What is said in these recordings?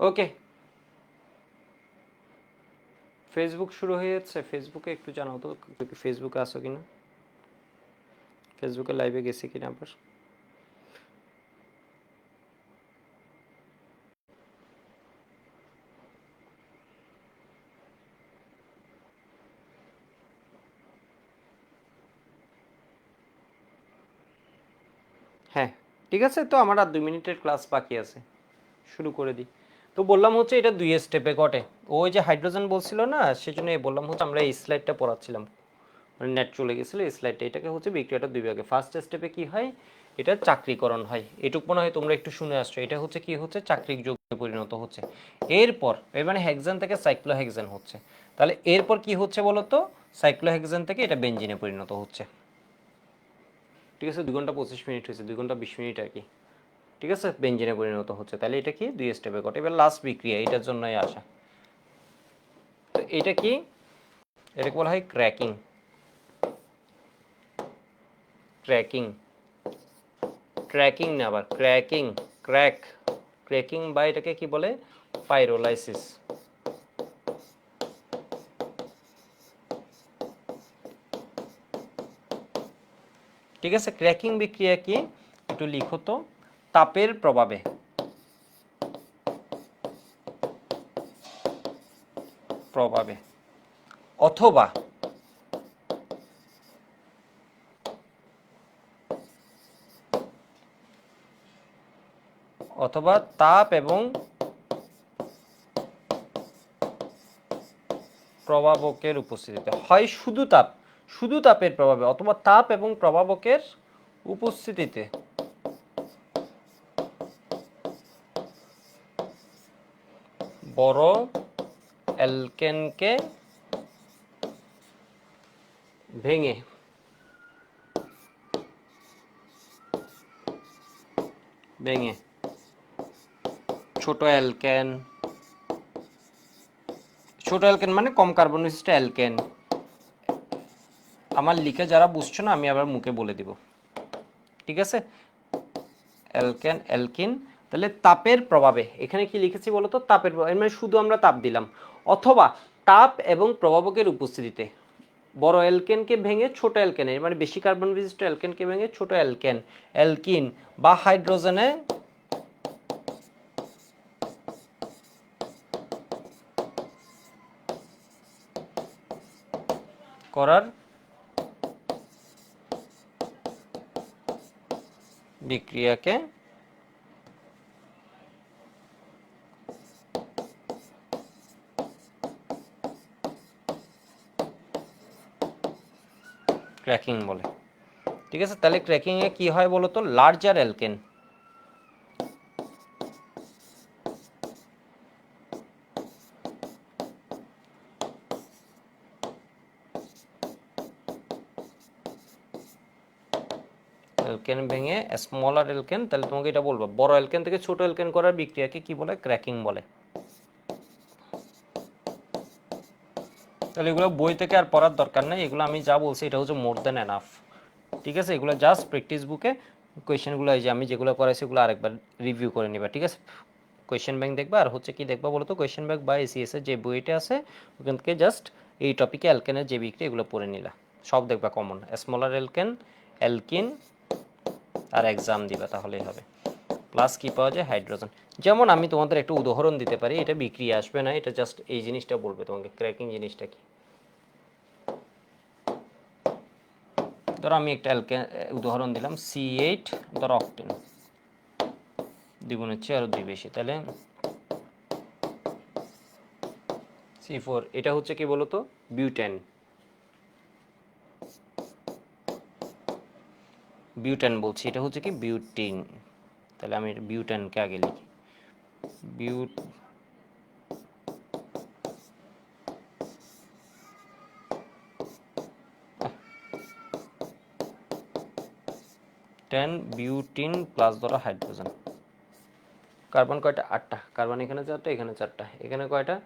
ওকে Facebook শুরু হয়ে যাচ্ছে। ফেসবুকে একটু জানাও তো ফেসবুকে আসো কিনা? ফেসবুকে লাইভে গেছি কিনা আবার? হ্যাঁ ঠিক আছে, তো আমার আর দুই মিনিটের ক্লাস বাকি আছে। শুরু করে দিই। তো বললাম হচ্ছে এটা দুই স্টেপে ঘটে। ওই যে হাইড্রোজেন বলছিল না সেজন্য বললাম হচ্ছে আমরা এই স্লাইডটা পড়াচ্ছিলাম। মানে নেট চলে গেছিল, এই স্লাইডটা এটাকে হচ্ছে বিক্রিয়াটা দুই ভাগে। ফার্স্ট স্টেপে কি হয়? এটা চাকরিকরণ হয়। এটুক মনে হয় তোমরা একটু শুনে আসছো। এটা হচ্ছে কি হচ্ছে? চাকরিক যোগে পরিণত হচ্ছে। এরপর, এর মানে হেক্সান থেকে সাইক্লোহেক্সান হচ্ছে। তাহলে এরপর কি হচ্ছে বলো তো সাইক্লোহেক্সান থেকে এটা বেঞ্জিনে পরিণত হচ্ছে। ঠিক আছে? দুই ঘণ্টা পঁচিশ মিনিট হয়েছে, দুই ঘণ্টা বিশ মিনিট আর কি। ঠিক আছে? বেঞ্জিনে পরিণত হচ্ছে। তাহলে এটা কি? দুই স্টেপে ঘটে। এবার লাস্ট বিক্রিয়া, এটার জন্যই আসা। তো এটা কি? এটাকে বলা হয় ক্র্যাকিং ক্র্যাকিং ক্র্যাকিং না আবার ক্র্যাকিং ক্র্যাক ক্র্যাকিং বা এটাকে কি বলে? পাইরোলাইসিস ঠিক আছে? ক্র্যাকিং বিক্রিয়া কি? একটু লিখো তো। তাপের প্রভাবে। প্রভাবে। অথবা অথবা তাপ এবং প্রভাবকের উপস্থিতিতে। হয় শুধু তাপ, শুধু তাপের প্রভাবে অথবা তাপ এবং প্রভাবকের উপস্থিতিতে। বড় অ্যালকেনকে ভেঙে। ভেঙে। ছোট অ্যালকেন। ছোট অ্যালকেন মানে কম কার্বন বিশিষ্ট অ্যালকেন। আমার লিখে যারা বুঝছ না, আমি আবার মুখে বলে দিব। ঠিক আছে? অ্যালকেন, অ্যালকিন তাহলে তাপের প্রভাবে, এখানে কি লিখেছি বলতো? তাপের প্রভাব মানে শুধু আমরা তাপ দিলাম। অথবা তাপ এবং প্রভাবকের উপস্থিতিতে, বড় অ্যালকেনকে ভেঙে ছোট অ্যালকেনে মানে বেশি কার্বন বিশিষ্ট অ্যালকেনকে ভেঙে ছোট অ্যালকেন, অ্যালকিন বা হাইড্রোজেনে করার বিক্রিয়াকে ক্র্যাকিং বলে। ঠিক আছে? তাহলে ক্র্যাকিং এ কি হয় বলো তো লার্জার অ্যালকেন অ্যালকেন ভেঙে স্মলার অ্যালকেন তাহলে তোমাকে এটা বলব। বড় অ্যালকেন থেকে ছোট অ্যালকেন করার বিক্রিয়াকে কি বলে? ক্র্যাকিং বলে। তাহলে এগুলো বই থেকে আর পড়ার দরকার নেই, এগুলো আমি যা বলছি এটা হচ্ছে মোর দ্যান এনাফ ঠিক আছে? এগুলো জাস্ট প্র্যাকটিস বুকে কোয়েশ্চেনগুলো এই যে আমি যেগুলো করাইছি এগুলো আরেকবার রিভিউ করে নিবা, ঠিক আছে? কোয়েশ্চেন ব্যাংক দেখবা, আর হচ্ছে কি দেখবা বলো তো কোয়েশ্চেন ব্যাংক বা এসিএস এর যে বইটা আছে ওখান থেকে জাস্ট এই টপিকে অ্যালকেনের যে বিক্রি এগুলো পড়ে নিলা সব দেখবা কমন স্মলার অ্যালকেন অ্যালকিন আর এক্সাম দিবা, তাহলেই হবে। প্লাস কি পাওয়া যায় হাইড্রোজেন যেমন আমি তোমাদের একটা উদাহরণ দিতে পারি, এটা বিক্রি আসবে না, এটা জাস্ট এই জিনিসটা বলবে তোমাকে ক্র্যাকিং জিনিসটা কি? ধরো আমি একটা অ্যালকে উদাহরণ দিলাম সি এইট ধরো অক্টেন দ্বিগুণের চেয়ে আরও দুই বেশি, তাহলে সি ফোর এটা হচ্ছে কি বলতো? বিউটেন বিউটেন বলছি, এটা হচ্ছে কি? বিউটিন তাহলে আমি বিউটেনকে আগে লিখি? বিউট টেন বিউটিন প্লাস ধরো হাইড্রোজেন। কার্বন কয়টা? আটটা। কার্বন এখানে চারটা এখানে চারটা। এখানে কয়টা?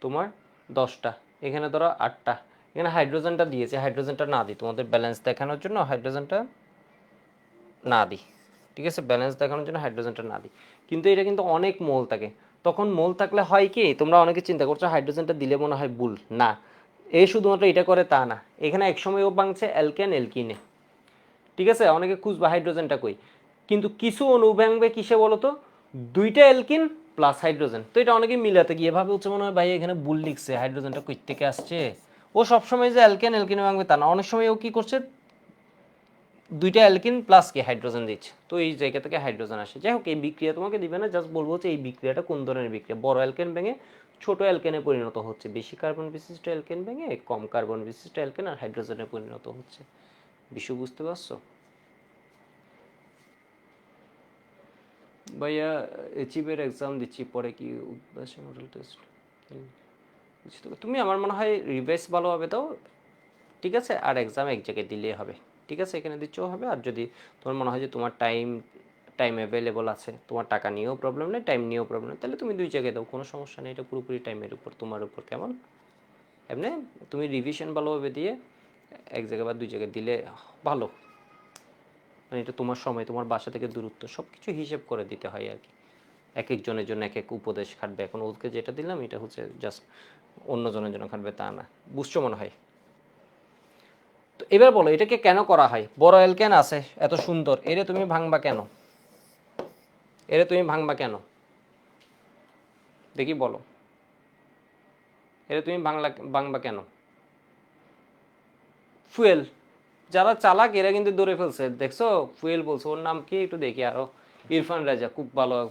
তোমার দশটা। এখানে ধরো আটটা। এখানে হাইড্রোজেনটা দিয়েছে। হাইড্রোজেনটা না দিই। তোমাদের ব্যালেন্স দেখানোর জন্য হাইড্রোজেনটা না দিই। ঠিক আছে? ব্যালেন্স দেখানোর জন্য হাইড্রোজেনটা না দিই। কিন্তু এটা কিন্তু অনেক মোল থাকে। তখন মোল থাকলে হয় কি? তোমরা অনেকে চিন্তা করছ হাইড্রোজেনটা দিলে মনে হয় বুল না। এ শুধুমাত্র এটা করে তা না। এখানে একসময় ও ভাঙছে অ্যালকেন এলকিনে ঠিক আছে? অনেকে খুঁজবা হাইড্রোজেনটা কই? কিন্তু কিছু অণু ভাঙবে কিসে বলো তো দুইটা এলকিন প্লাস হাইড্রোজেন তো এটা অনেকে মিলাতে গিয়ে ভাবে, হচ্ছে মনে হয় ভাই এখানে বুল লিখছে হাইড্রোজেনটা কই থেকে আসছে? ও সবসময় যে অ্যালকেন এলকিনে ভাঙবে তা না। অনেক সময় ও কি করছে? দুইটা অ্যালকিন প্লাস কি হাইড্রোজেন দিচ্ছে। তো এই জায়গা থেকে হাইড্রোজেন আসে। যাই হোক, এই বিক্রিয়া তোমাকে দিবে না জাস্ট বলব যে এই বিক্রিয়াটা কোন ধরনের বিক্রিয়া? বড় অ্যালকেন ভেঙে ছোট অ্যালকেনে পরিণত হচ্ছে। বেশি কার্বন বিশিষ্ট অ্যালকেন ভেঙে কম কার্বন বিশিষ্ট অ্যালকেন আর হাইড্রোজেনে পরিণত হচ্ছে। বিষয় বুঝতে পারছ? ভাইয়া চিপের এক্সাম দিচ্ছি, পরে কি উদ্ভাসী মডেল টেস্ট তুমি আমার মনে হয় রিভাইস ভালোভাবে দাও, ঠিক আছে? আর এক্সাম এক জায়গায় দিলেই হবে। ঠিক আছে, এখানে দিচ্ছেও হবে। আর যদি তোমার মনে হয় যে তোমার টাইম টাইম অ্যাভেলেবল আছে, তোমার টাকা নিয়েও প্রবলেম নেই টাইম নিয়েও প্রবলেম নেই, তাহলে তুমি দুই জায়গায় দাও, কোনো সমস্যা নেই। এটা পুরোপুরি টাইমের উপর, তোমার উপর, কেমন? এমনি তুমি রিভিশন ভালোভাবে দিয়ে এক জায়গায় বা দুই জায়গায় দিলে ভালো। মানে এটা তোমার সময়, তোমার বাসা থেকে দূরত্ব সব কিছু হিসেব করে দিতে হয় আর কি। এক একজনের জন্য এক এক উপদেশ খাটবে। এখন ওকে যেটা দিলাম, এটা হচ্ছে জাস্ট অন্যজনের জন্য খাটবে, তা না। বুঝছ মনে হয়? তো এবার বলো, এটাকে কেন করা হয়? বড় এলকেন আছে? এত সুন্দর। এরে তুমি ভাঙবা কেন? এরে তুমি ভাঙবা কেন? দেখি বলো। এরে তুমি বাংলা ভাঙবা কেন? ফুয়েল। যারা চালাক, এরা কিন্তু দৌড়ে ফেলছে। দেখছ? ফুয়েল বলছে, ওর নাম কি? একটু দেখি আরও। ইরফান রাজা, খুব ভালো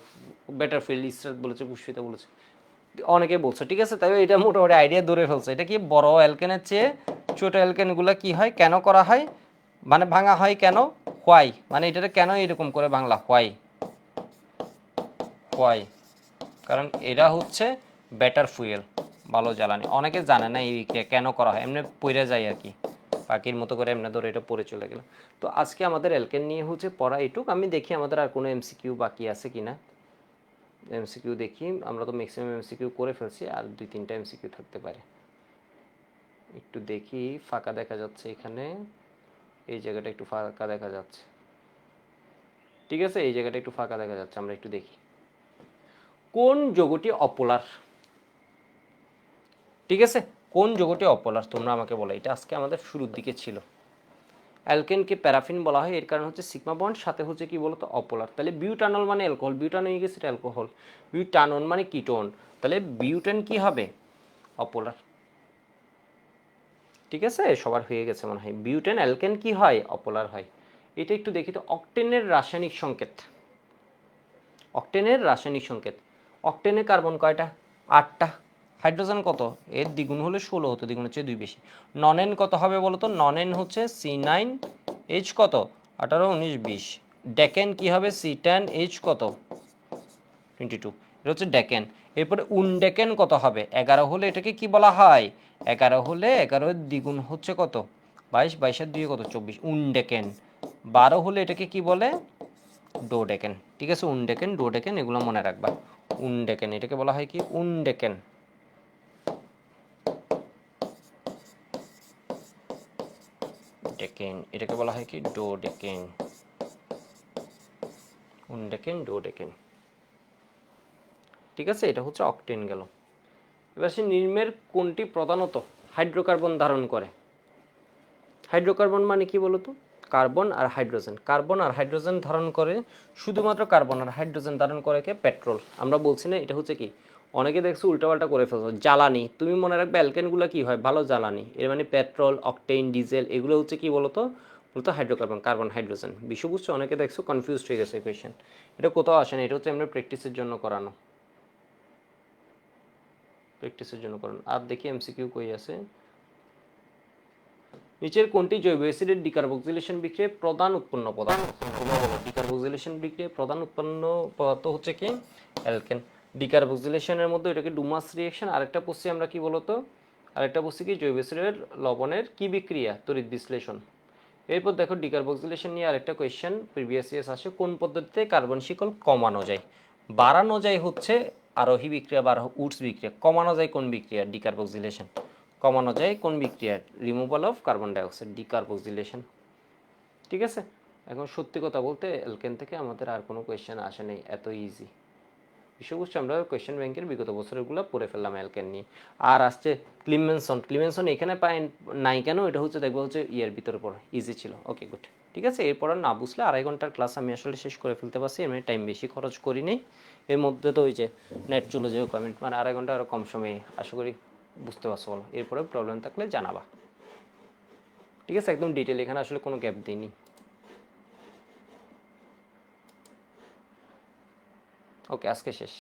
বেটার ফিল্ড ইসরাত বলেছে, পুষ্পিতা বলেছে। অনেকে বলছে, ঠিক আছে তাই এটা মোটামুটি আইডিয়া দূরে ফেলছে। এটা কি বড় অ্যালকেনের চেয়ে ছোট অ্যালকেনগুলো কি হয়, কেন করা হয় মানে ভাঙা হয় কেন হোয়াই মানে এটা কেন এরকম করে বাংলা হোয়াই হোয়াই কারণ এরা হচ্ছে বেটার ফুয়েল ভালো জ্বালানি। অনেকে জানে না এই কেন করা হয়, এমনি পড়ে যায় আর কি। পাখির মতো করে এমনি ধরে এটা পড়ে চলে গেল। তো আজকে আমাদের এলকেন নিয়ে হচ্ছে পড়া এটুক, আমি দেখি আমাদের আর কোনো এমসিকিউ বাকি আছে কিনা। এমসিকিউ দেখি, আমরা তো ম্যাক্সিমাম এমসিকিউ করে ফেলছি, আর দুই তিনটা এমসিকিউ থাকতে পারে। একটু দেখি, ফাঁকা দেখা যাচ্ছে এখানে। এই জায়গাটা একটু ফাঁকা দেখা যাচ্ছে। ঠিক আছে? এই জায়গাটা একটু ফাঁকা দেখা যাচ্ছে, আমরা একটু দেখি। কোন যোগটি অপোলার? ঠিক আছে? কোন যোগটি অপোলার? তোমরা আমাকে বলো, এটা আজকে আমাদের শুরুর দিকে ছিল। অ্যালকেনকে প্যারাফিন বলা হয়, এর কারণ হচ্ছে সিগমা বন্ড, সাথে হচ্ছে কি বলতো অপোলার। তাহলে বিউটানল মানে অ্যালকোহল বিউটান হয়ে গেছে অ্যালকোহল। বিউটানন মানে কিটোন। তাহলে বিউটেন কি হবে? অপোলার। ঠিক আছে? সবার হয়ে গেছে মনে হয়। বিউটেন, অ্যালকেন কি হয়? অপোলার হয়। এটা একটু দেখি তো। অকটেনের রাসায়নিক সংকেত। অকটেনের রাসায়নিক সংকেত। অকটেনে কার্বন কয়টা? আটটা। হাইড্রোজেন কত? এর দ্বিগুণ হলে ষোলো হতো, দ্বিগুণ হচ্ছে দুই বেশি। নন কত হবে বলো তো? নন হচ্ছে সি নাইন, এইচ কত? আঠারো, উনিশ, বিশ। ডেকেন কি হবে? সি টেন, এইচ কত? Twenty two. এটা হচ্ছে ডেকেন। এরপরে উনডেকেন কত হবে? এগারো হলে এটাকে কি বলা হয়? এগারো হলে এগারোর দ্বিগুণ হচ্ছে কত? বাইশ, বাইশের দুই কত? চব্বিশ। উনডেকেন বারো হলে এটাকে কি বলে? Dodecane. ঠিক আছে? উনডেকেন ডো ডেকেন, এগুলো মনে রাখবা। উনডেকেন এটাকে বলা হয় কি? উনডেকেন ডেকেন, এটাকে বলা হয় কি? ডো ডেকেন। Undecane dodecane. ঠিক আছে, এটা হচ্ছে অকটেন গেল। এবার সে নির্মের কোনটি প্রধানত হাইড্রোকার্বন ধারণ করে? হাইড্রোকার্বন মানে কি বলতো? কার্বন আর হাইড্রোজেন। কার্বন আর হাইড্রোজেন ধারণ করে শুধুমাত্র কার্বন, আর হাইড্রোজেন ধারণ করে কে? পেট্রোল। আমরা বলছি না, এটা হচ্ছে কি? অনেকে দেখছ উল্টাপাল্টা করে ফেলছো। জ্বালানি, তুমি মনে রাখবে অ্যালকেনগুলো কি হয়? ভালো জ্বালানি। এর মানে পেট্রোল অকটেন ডিজেল, এগুলো হচ্ছে কি বলতো? বলতো হাইড্রোকার্বন, কার্বন, হাইড্রোজেন। বিশ্ব বুঝছ অনেকে দেখছ কনফিউজড হয়ে গেছে কোয়েশ্চেন এটা কোথাও আসে না, এটা হচ্ছে আমরা প্র্যাকটিসের জন্য করানো। প্র্যাকটিসের জন্য করানো। আর দেখি এমসিকিউ কই আছে। নিচের কোনটি জৈব অ্যাসিডের ডিকার্বক্সিলেশন বিক্রিয়ায় প্রধান উৎপন্ন পদার্থ? ডিকার্বক্সিলেশন বিক্রিয়ায় প্রধান উৎপন্ন পদার্থ হচ্ছে কি? অ্যালকেন। ডিকার্বক্সিলেশনের মধ্যে এটাকে ডুমাস রিয়েকশন আরেকটা পড়ছি আমরা কি বলতো? আরেকটা পড়ছি কি? জৈব লবণের কি বিক্রিয়া? তড়িৎ বিশ্লেষণ। এরপর দেখো ডিকার্বক্সিলেশন নিয়ে আরেকটা কোয়েশ্চেন প্রিভিয়াস ইয়ার্স আসে, কোন পদ্ধতিতে কার্বন শিকল কমানো যায়? বাড়ানো যায় হচ্ছে আরোহী বিক্রিয়া বা উডস বিক্রিয়া। কমানো যায় কোন বিক্রিয়া? ডিকার্বক্সিলেশন কমানো যায় কোন বিক্রিয়া? Removal of carbon dioxide decarboxylation ঠিক আছে? এখন সত্যি কথা বলতে এলকেন থেকে আমাদের আর কোনো কোয়েশ্চেন আসে নেই, এত ইজি বিষয়বস্তু আমরা কোয়েশ্চেন ব্যাংকের বিগত বছরগুলো পড়ে ফেললাম অ্যালকেন নিয়ে। আর আসছে ক্লিমেনসন ক্লিমেনসন এখানে পায় নাই কেন? এটা হচ্ছে দেখব হচ্ছে ইয়ের ভিতরে পড়ে। ইজি ছিল। ওকে গুড ঠিক আছে? এরপর না বুঝলে আড়াই ঘণ্টার ক্লাস আমি আসলে শেষ করে ফেলতে পারছি। এমনি টাইম বেশি খরচ করি নেই। এর মধ্যে তো ওই যে নেট চলে যাবে কমেন্ট মানে আড়াই ঘণ্টা আরও কম সময়ে আশা করি বুঝতে পারছ বলো। এরপরে প্রবলেম থাকলে জানাবা। ঠিক আছে? একদম ডিটেল এখানে আসলে কোনো গ্যাপ দিইনি। ওকে আজকে শেষ।